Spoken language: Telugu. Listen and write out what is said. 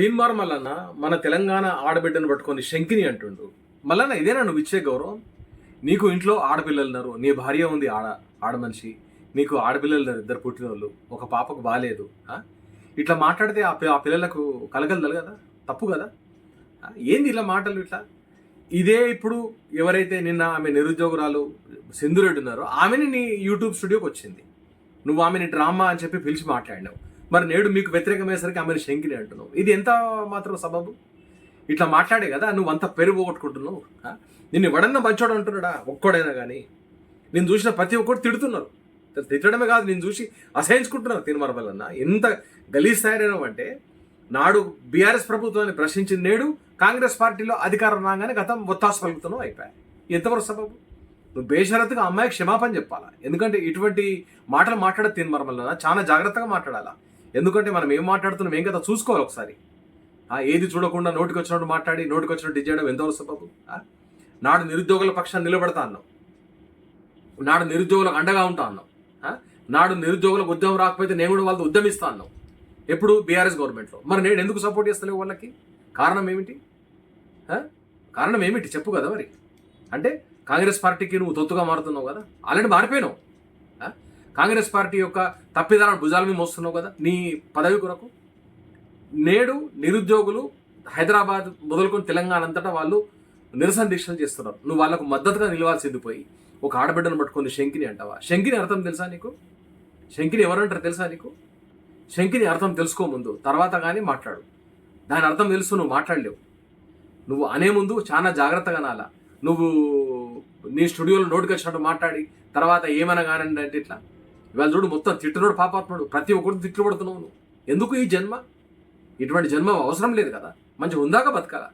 తీన్మార్ మల్లన్న మన తెలంగాణ ఆడబిడ్డను పట్టుకొని శంకిని అంటుండు. మల్లన్న ఇదేనా నువ్వు ఇచ్చే గౌరవం? నీకు ఇంట్లో ఆడపిల్లలు ఉన్నారు. నీ భార్య ఉంది ఆడ ఆడమనిషి నీకు ఆడపిల్లలు ఉన్నారు ఇద్దరు పుట్టినోళ్ళు. ఒక పాపకు బాగాలేదు ఇట్లా మాట్లాడితే ఆ పి- ఆ పిల్లలకు కలగలదలు కదా తప్పు కదా? ఏంది ఇలా మాటలు ఇట్లా? ఇదే ఇప్పుడు ఎవరైతే నిన్న ఆమె నిరుద్యోగురాలు సింధురెడ్డి ఉన్నారో ఆమెని నీ యూట్యూబ్ స్టూడియోకి వచ్చింది. నువ్వు ఆమెని డ్రామా అని చెప్పి పిలిచి మాట్లాడినావు. మరి నేడు మీకు వ్యతిరేకమయ్యేసరికి ఆమెను శంకిని అంటున్నావు. ఇది ఎంత మాత్రం సబబు? ఇట్లా మాట్లాడే కదా నువ్వు అంత పెరుగు పోగొట్టుకుంటున్నావు. నిన్ను ఎవడన్నా మంచోడు అంటున్నాడా? ఒక్కడైనా కానీ నేను చూసిన ప్రతి ఒక్కటి తిడుతున్నారు. తిట్టడమే కాదు నేను చూసి అసహించుకుంటున్నారు తిరుమల ఎంత గలీజ్ తయారైనావు అంటే నాడు బీఆర్ఎస్ ప్రభుత్వాన్ని ప్రశ్నించిన నేడు కాంగ్రెస్ పార్టీలో అధికారం రాగానే గతం ఒత్తాసు పలుకుతున్నావు అయిపోయాయి. ఎంతవరకు సబబు? నువ్వు బేషరత్తుగా అమ్మాయికి క్షమాపణ చెప్పాలా? ఎందుకంటే ఇటువంటి మాటలు మాట్లాడే తినమర చాలా జాగ్రత్తగా మాట్లాడాలా? ఎందుకంటే మనం ఏం మాట్లాడుతున్నాం ఏం కదా చూసుకోవాలి ఒకసారి. ఏది చూడకుండా నోటికి వచ్చినట్టు మాట్లాడి నోటికి వచ్చినట్టు ఇది చేయడం ఎంతవరకు బాబు నాడు నిరుద్యోగుల పక్షాన్ని నిలబడతా అన్నావు. నాడు నిరుద్యోగులకు అండగా ఉంటా అన్నావు. నాడు నిరుద్యోగులకు ఉద్యమం రాకపోతే నేను కూడా వాళ్ళతో ఉద్యమిస్తా అన్నావు. ఎప్పుడు? బీఆర్ఎస్ గవర్నమెంట్లో. మరి నేను ఎందుకు సపోర్ట్ చేస్తలేవు వాళ్ళకి? కారణం ఏమిటి? కారణం ఏమిటి? చెప్పు కదా మరి. అంటే కాంగ్రెస్ పార్టీకి నువ్వు తొత్తుగా మారుతున్నావు కదా. ఆల్రెడీ మారిపోయినావు. కాంగ్రెస్ పార్టీ యొక్క తప్పిదాలను భుజాల మీద మోస్తున్నావు కదా? నీ పదవి కొరకు నేడు నిరుద్యోగులు హైదరాబాద్ మొదలుకొని తెలంగాణ అంతటా వాళ్ళు నిరసన దీక్షలు చేస్తున్నారు. నువ్వు వాళ్ళకు మద్దతుగా నిలవాల్సింది పోయి ఒక ఆడబిడ్డను పట్టుకొని శంకిని అంటావా? శంకిని అర్థం తెలుసా నీకు? శంకిని ఎవరంటారు తెలుసా నీకు? శంకిని అర్థం తెలుసుకో ముందు తర్వాత కానీ మాట్లాడు. దాని అర్థం తెలుసు నువ్వు మాట్లాడలేవు. నువ్వు అనే ముందు చాలా జాగ్రత్తగా నాలా. నువ్వు నీ స్టూడియోలో నోటుకొచ్చినట్టు మాట్లాడి తర్వాత ఏమైనా కానండి అంటే ఇట్లా. ఇవాళ చూడు మొత్తం తిట్టునోడు పాపాత్ముడు. ప్రతి ఒక్కరు తిట్లు పడుతున్నావు నువ్వు. ఎందుకు ఈ జన్మ? ఇటువంటి జన్మ అవసరం లేదు కదా. మంచి ఉందాక బతకాల?